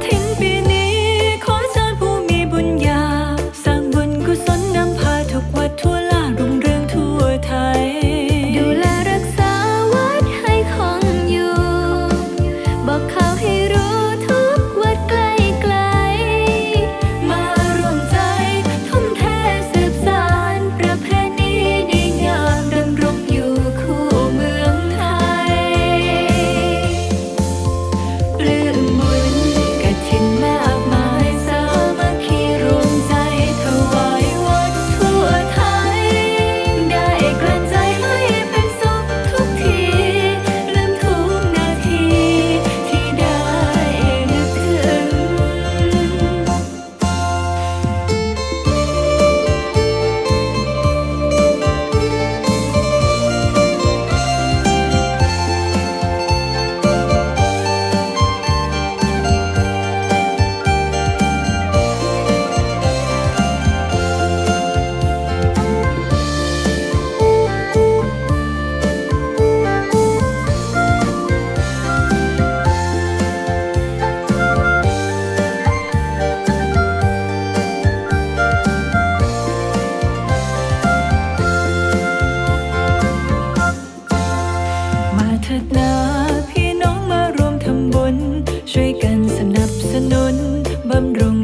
听 ถิดนาพี่น้องมารวมทำบุญช่วยกันสนับสนุนบำรุง